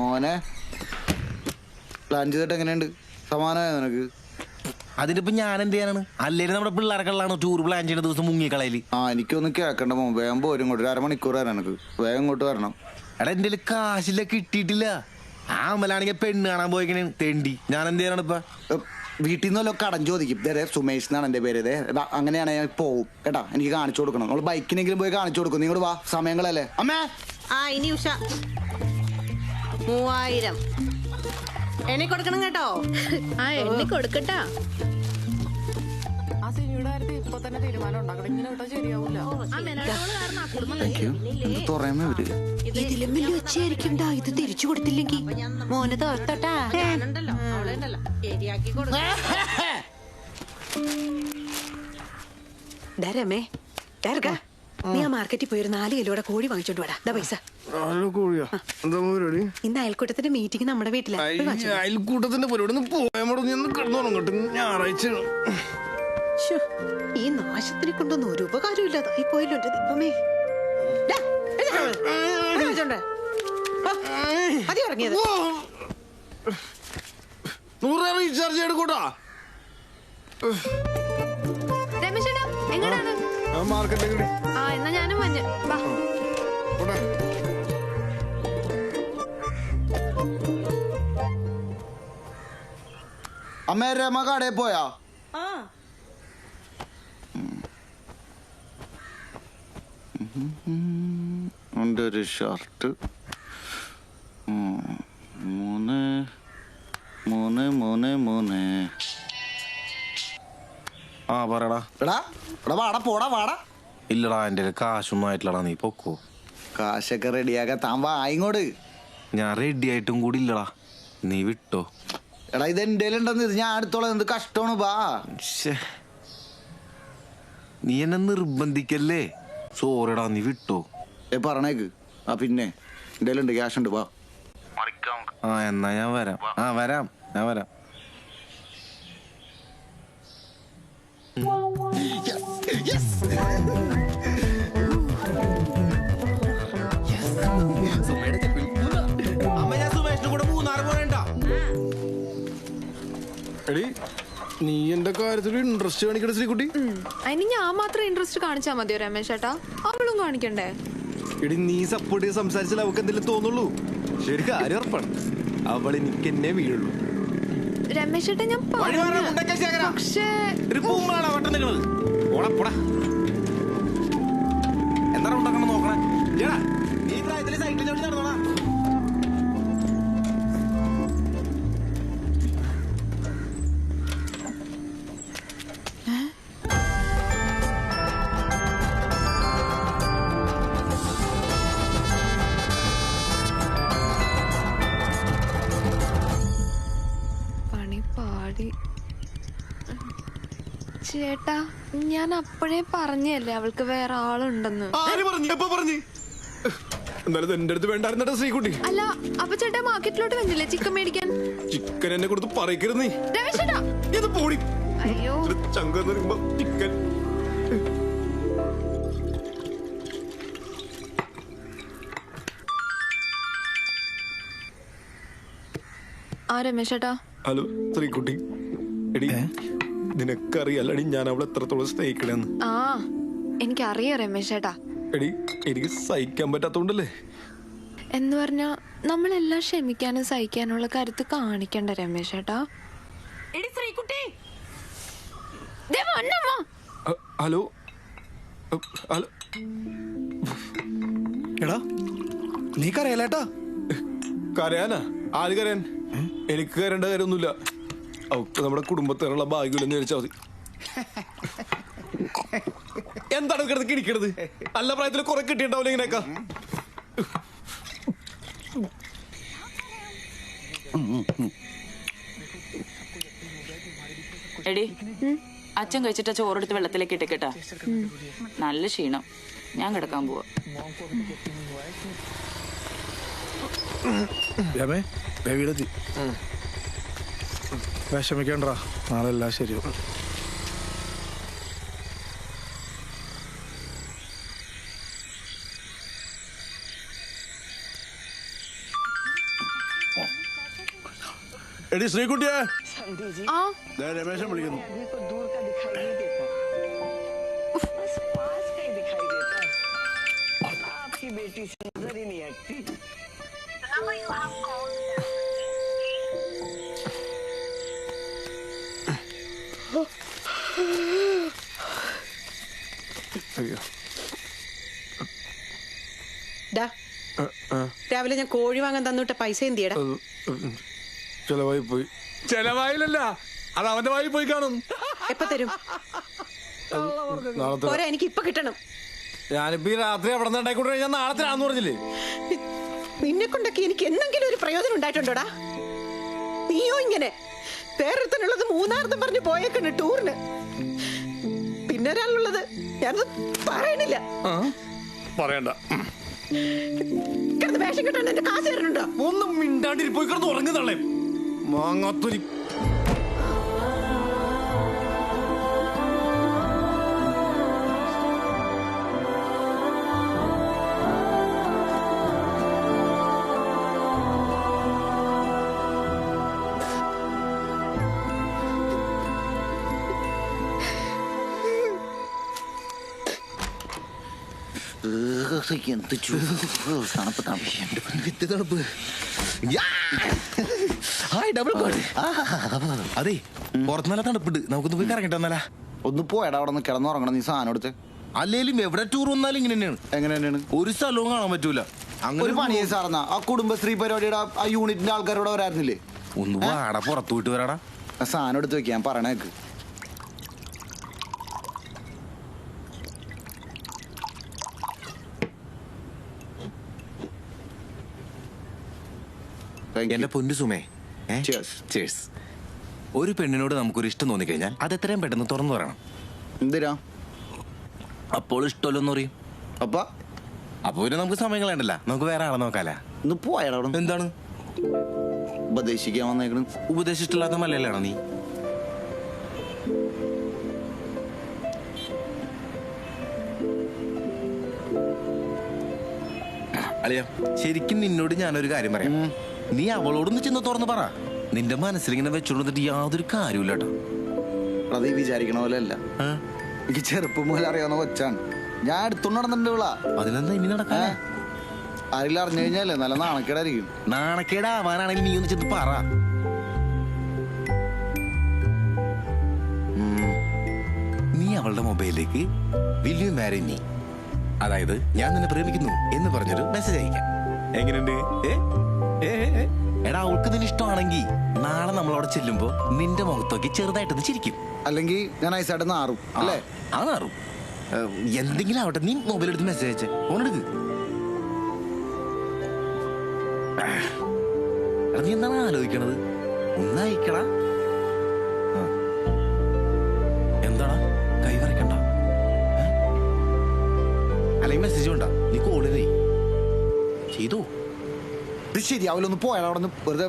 മോനെ. പ്ലാൻ ചെയ്തിട്ട് എങ്ങനെയുണ്ട്? സമാനമായ നിനക്ക്? അതിനിപ്പോ ഞാൻ എന്ത് ചെയ്യാനാണ്? അല്ലെങ്കിൽ നമ്മുടെ പിള്ളേർക്കുള്ളതാണ് ടൂർ പ്ലാൻ ചെയ്യുന്ന ദിവസം മുങ്ങിക്കളയിൽ. ആ എനിക്കൊന്ന് കേൾക്കണ്ട മോൻ. വേഗം പോരും ഇങ്ങോട്ട്. ഒരു അരമണിക്കൂർ വരാൻ എനിക്ക് വേഗം ഇങ്ങോട്ട് വരണം. എടാ എന്റെ കാശില്ല കിട്ടിയിട്ടില്ല. ആ അമ്മലാണെങ്കിൽ പെണ്ണ് കാണാൻ പോയിക്കണേ. തെണ്ടി. ഞാൻ എന്ത് ചെയ്യാനാണ് ഇപ്പൊ? വീട്ടിൽ നിന്നല്ലോ കടം ചോദിക്കും. ഇതേ സുമേഷ് എന്നാണ് എന്റെ പേര്. ദേ എടാ, അങ്ങനെയാണ് ഞാൻ പോവും. കേട്ടാ എനിക്ക് കാണിച്ചു കൊടുക്കണം. നമ്മൾ ബൈക്കിനെങ്കിലും പോയി കാണിച്ചു കൊടുക്കും. നിങ്ങൾ വാ. സമയങ്ങളല്ലേ? അമ്മേ! ആ ഇനി ഉഷ. മൂവായിരം. എന്നെ കൊടുക്കണം കേട്ടോ. ആ എണ്ണി കൊടുക്കട്ടാ. ആ സിനിയുടെ കാര്യത്തിൽ ഇപ്പൊ തന്നെ തീരുമാനം ഉണ്ടാക്കണം. ഇങ്ങനെ വിട്ടാൽ ശരിയാവൂല. താങ്ക് യു എന്ത് ഇതിലും വലിയ ഇത് തിരിച്ചു കൊടുത്തില്ലെങ്കിൽ മോനെ തോർത്തോട്ടാ ശരിയാക്കി കൊടുക്കാം. നീ ആ മാർക്കറ്റിൽ പോയി ഒരു നാല് കിലോയുടെ കോഴി വാങ്ങിച്ചോണ്ട് വരാ ദാ പൈസ. കോഴിയാ? എന്താ പരിപാടി? ഇന്ന് അയൽക്കൂട്ടത്തിന്റെ മീറ്റിംഗ് നമ്മുടെ വീട്ടിലാ. പോയി വാങ്ങിച്ചോ. അയൽക്കൂട്ടത്തിന്റെ പരിപാടി ഒന്ന് പോയാൽ നിന്ന് കിടന്നുറങ്ങട്ടെ. ഞായറാഴ്ച. ശ്ശോ, ഈ നാശത്തിനെ കൊണ്ടൊന്നും ഒരു ഉപകാരം ഇല്ലാതായി പോയല്ലോ എന്റെ ദൈവമേ ഡാ, എഴുന്നേറ്റ് വാ. ഇത് വാങ്ങിച്ചോണ്ട് വാ. ആ, മതി ഇറങ്ങിയത് നൂറ് റീചാർജ് രമേശേട്ടാ എങ്ങടാണ് മാർക്കറ്റിലേക്ക് ആ എന്നാ ഞാനും മഞ്ഞ വാ. അമ്മേ രമ കടയിൽ പോയാ? ഉണ്ട് ഒരു ഷർട്ട്. മൂന്ന് മൂന്ന് മൂന്ന് മൂന്ന്. ആ പറയടാ. എടാ എടാ വാടാ പോടാ വാടാ. ഇല്ലടാ കാശൊന്നും ആയിട്ടില്ലടാ നീ പൊക്കോ. കാശൊക്കെ റെഡിയാക്കാൻ താൻ വാ ഇങ്ങോട്ട്. ഞാൻ റെഡി ആയിട്ടും കൂടി ഇല്ലടാ. നീ വിട്ടോ. എടാ ഇത് എന്റെ ഉണ്ടെന്ന് ഇത് ഞാൻ അടുത്തോളം എന്ത് കഷ്ടമാണ് വാ. ശ്ശേ. നീ എന്നെ നിർബന്ധിക്കല്ലേ? സോറിടാ നീ വിട്ടോ. ഏ പറഞ്ഞേക്ക്. ആ പിന്നെ. എന്റെ ഉണ്ട് ക്യാഷ് ഉണ്ട് വാ. ആ എന്നാ ഞാൻ വരാം. ആ വരാം ഞാൻ വരാം. അമ്മ ഞാൻ സുമേഷിനും കൂടെ മൂന്നാർ പോകണ്ട എടി നീ എന്റെ കാര്യത്തിൽ ഇൻട്രസ്റ്റ് കാണിക്കണ ശ്രീകുട്ടി. അതിന് ഞാൻ മാത്രം ഇൻട്രസ്റ്റ് കാണിച്ചാ മതിയോ രമേശ് ചേട്ടാ? അവളും കാണിക്കണ്ടേ? എടി നീ സപ്പോർട്ട് ചെയ്ത് സംസാരിച്ചാൽ അവൾക്ക് എന്തെങ്കിലും തോന്നുള്ളൂ. ശരി കാര്യം ഉറപ്പാണ്. അവൾ എനിക്ക് എന്നെ വീഴുള്ളൂ. രമേശ് ചേട്ടാ ഞാൻ പക്ഷേ ഒരു വട്ടം നിൽക്കുന്നത് പോടാ പോടാ. എന്താണ് ഉണ്ടാക്കണം നോക്കണേ? നീ പ്രായത്തിൽ സൈക്കിൾ ചവിട്ടി ചേട്ടാ ഞാൻ അപ്പോഴേ പറഞ്ഞല്ലേ അവൾക്ക് വേറെ ആളുണ്ടെന്ന്. ആര് പറഞ്ഞു എപ്പോ പറഞ്ഞു? എന്നാലും എന്റെ അടുത്ത് ശ്രീകുട്ടി. അല്ല അപ്പൊ ചേട്ടാ മാർക്കറ്റിലോട്ട് വന്നില്ലേ ചിക്കൻ മേടിക്കാൻ? ചിക്കൻ എന്നെ കൊടുത്ത് പറയരുത് നീ. രമേശ് ചേട്ടാ. ഇത് പോടി. അയ്യോ. ചിക്കൻ. ആ ഹലോ ശ്രീകുട്ടി. എടി നിനക്കറിയാലടി ഞാൻ അവളെ എത്രത്തോളം സ്നേഹിക്കണെന്ന്. ആ എനിക്കറിയാം രമേശ് ചേട്ടാ എടി എനിക്ക് സഹിക്കാൻ പറ്റാത്തോണ്ടല്ലേ? എന്ന് പറഞ്ഞാ നമ്മളെല്ലാം ക്ഷമിക്കാനും സഹിക്കാനുള്ള കരുത്ത് കാണിക്കണ്ട രമേശ് ചേട്ടാ എടി ശ്രീകുട്ടി! ഹലോ? ഹലോ? എടാ നീ കരയാലേട്ടാ? കരയാനാ? ആര് കരയാൻ? എനിക്ക് കരേണ്ട കാര്യമൊന്നുമില്ല. അവക്ക് നമ്മുടെ കുടുംബത്തിനുള്ള ഭാഗ്യമില്ലെന്ന് വിചാരിച്ചാൽ മതി. എന്താണ് കിടന്ന് കിടിക്കണത്? നല്ല പ്രായത്തിൽ കുറെ കിട്ടിയിട്ടുണ്ടാവില്ല ഇങ്ങനെയൊക്കെ? എടി അച്ഛൻ കഴിച്ചിട്ട് ചോറെടുത്ത് വെള്ളത്തിലേക്ക് ഇട്ടേക്കട്ടാ നല്ല ക്ഷീണം. ഞാൻ കിടക്കാൻ പോവാ. രമേ വീടെത്തി വിഷമിക്കണ്ടാ. നാളെ എല്ലാം ശരിയാവും. എടി ശ്രീകുട്ടിയെ. രമേശൻ വിളിക്കുന്നു. അയ്യോ. ഡാ. രാവിലെ ഞാൻ കോഴി വാങ്ങാൻ തന്നിട്ട് പൈസ എന്തിയടാ. ചെലവായി പോയി. ചെലവായില്ല അത് അവന്റെ വായി പോയി കാണും. എപ്പ തരും? പോരാ എനിക്ക് ഇപ്പൊ കിട്ടണം. ഞാനിപ്പോ ഈ രാത്രി അവിടെ നിന്ന് ഞാൻ നാളെ തരാന്ന് പറഞ്ഞില്ലേ? നിന്നെ കൊണ്ടൊക്കെ എനിക്ക് എന്തെങ്കിലും ഒരു പ്രയോജനം ഉണ്ടായിട്ടുണ്ടോടാ? നീയോ ഇങ്ങനെ? വേറൊരുത്തനുള്ളത് മൂന്നാർന്ന് പറഞ്ഞു പോയേക്കണ് ടൂറിന്. പിന്നെ ഒരാളുള്ളത് ഞാനത് പറയണില്ല. പറയണ്ട. കിടന്ന് വേഷം കിട്ടാൻ എന്റെ കാശ് തരണുണ്ടോ ഒന്നും മിണ്ടാണ്ടിരി പോയി കിടന്ന് ഉറങ്ങുന്നള്ളേ മാങ്ങാത്തൊരി എന്ത് തണുപ്പ് തണുപ്പ് തണുപ്പ് ഹായ് ഡബിൾ കോഡ് അതെ പുറത്ത് നല്ല തണുപ്പുണ്ട് നമുക്കൊന്ന് പോയി കറങ്ങട്ടെ എന്നാലാ? ഒന്ന് പോയടാ അവിടെ നിന്ന് കിടന്നുറങ്ങണം നീ സാധനം എടുത്ത്. അല്ലേലും എവിടെ ടൂർ വന്നാലും ഇങ്ങനെ തന്നെയാണ്. എങ്ങനെ തന്നെയാണ്? ഒരു സ്ഥലവും കാണാൻ പറ്റൂല. അങ്ങനെ ഒരു പണി സാറന്നാ. ആ കുടുംബശ്രീ പരിപാടിയുടെ ആ- യൂണിറ്റിന്റെ ആൾക്കാരോട് വരായിരുന്നില്ലേ ഒന്ന് വാടാ പുറത്തു വിട്ട് വരാടാ. സാധനം എടുത്ത് വെക്കാൻ പറയണേക്ക് Thank you. എന്റെ പൊന്നു സുമേ. Cheers. ചേഴ്സ് ഒരു പെണ്ണിനോട് നമുക്കൊരു ഇഷ്ടം തോന്നിക്കഴിഞ്ഞാൽ അത് എത്രയും പെട്ടെന്ന് തുറന്നു പറയണം. എന്തിനാ? അപ്പോൾ ഇഷ്ടമല്ലെന്ന് പറയും. അപ്പ? അപ്പൊ പിന്നെ നമുക്ക് സമയം കളയണ്ടല്ല. നമുക്ക് വേറെ ആളെ നോക്കാല. ഒന്ന് അവിടെ? എന്താണ്? ഉപദേശിക്കാൻ വന്നേക്കണ്. ഉപദേശിച്ചിട്ടില്ലാത്ത മലയാളാണോ നീ? അളിയ ശരിക്കും നിന്നോട് ഞാനൊരു കാര്യം പറയാം. നീ അവളോടൊന്ന് ചെന്ന് തുറന്ന് പറ. നിന്റെ മനസ്സിലിങ്ങനെ വെച്ചോണ്ടിട്ട് യാതൊരു കാര്യമില്ല കേട്ടോ അത് ഈ വിചാരിക്കണ പോലെ അല്ല എനിക്ക് ചെറുപ്പം മുതൽ അറിയാവുന്ന കൊച്ചാണ്. ഞാൻ എടുത്തോണ്ട് നടന്നിട്ടുണ്ട് വിള അതിനെന്താ ഇനി നടക്കാ ആരെങ്കിലും അറിഞ്ഞു കഴിഞ്ഞാലേ നല്ല നാണക്കേടായിരിക്കും. നാണക്കേടാവാനാണെങ്കിൽ നീ ഒന്ന് ചെന്ന് പറ. നീ അവളുടെ മൊബൈലിലേക്ക് വിൽ മാരി നീ അതായത് ഞാൻ നിന്നെ പ്രേമിക്കുന്നു എന്ന് പറഞ്ഞൊരു മെസ്സേജ് അയക്കാം. എങ്ങനെയുണ്ട്? ഏ? എടാ അവൾക്ക് നിന്നെ ഇഷ്ടമാണെങ്കിൽ നാളെ നമ്മൾ അവിടെ ചെല്ലുമ്പോ നിന്റെ മുഖത്തൊക്കെ ചെറുതായിട്ടൊന്ന് ചിരിക്കും. അല്ലെങ്കിൽ ഞാൻ ഐസായിട്ട് നാറും അല്ലേ? ആ നാറും എന്തെങ്കിലും ആവട്ടെ നീ മൊബൈൽ എടുത്ത് മെസ്സേജ് അയച്ചേ. എടാ, നീ എന്താണ് ആലോചിക്കണത്? ഒന്നായിക്കടാ ആ. എന്താടാ? കൈ വരക്കണ്ട അല്ലെങ്കിൽ മെസ്സേജ് വേണ്ട. നീ ചെയ്തോ. ഇത് ശരിയാവില്ല ഒന്ന് പോയാൽ അവിടെ നിന്ന് വെറുതെ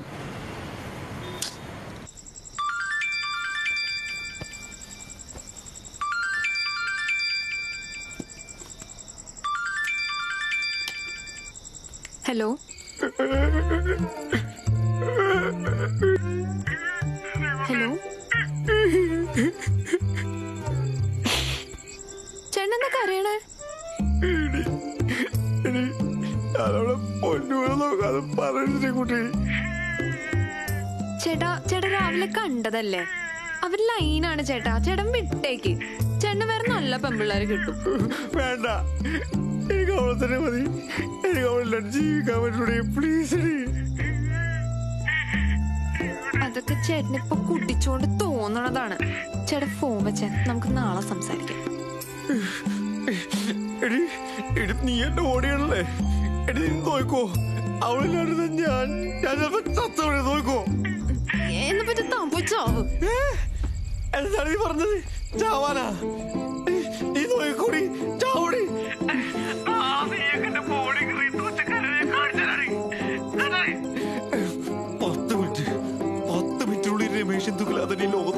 ഹലോ ഹലോ ചേട്ടൻ എന്താ കരയണേ? ഞാനവിടെ നോക്കാതെ പറഞ്ഞു കുട്ടി. ചേട്ടാ ചേട്ടാ രാവിലെ കണ്ടതല്ലേ? അവർ ലൈനാണ് ചേട്ടാ. ചേട്ടൻ വിട്ടേക്ക്. ചേട്ടൻ വേറെ നല്ല പെമ്പിള്ളേര് കിട്ടും. വേണ്ട. എനിക്ക് അവളെ തന്നെ മതി. എനിക്ക് അവളെ ജീവിക്കാൻ പറ്റൂടെ. പ്ലീസ് അതൊക്കെ ചേട്ടന് ഇപ്പൊ കുടിച്ചോണ്ട് തോന്നണതാണ്. ചേട്ടൻ ഫോൺ വെച്ച. നമുക്ക് നാളെ സംസാരിക്കാം. നീ എന്റെ ഓടിയാണല്ലേ? എടി നോക്കോ. അവളില്ലാണ്ട് ഞാൻ ഞാൻ ചത്തോടെ നോക്കോ. എന്നെ പറ്റി തമ്പുച്ചാവ് എന്താണ് നീ പറഞ്ഞത്? ചാവാനാ? നീ നോക്കൂടി ചാവടി. പത്ത് മിനിറ്റ് പത്ത് മിനിറ്റിനുള്ളിൽ രമേശ് എന്തുക്കില്ലാതെ ലോകത്ത്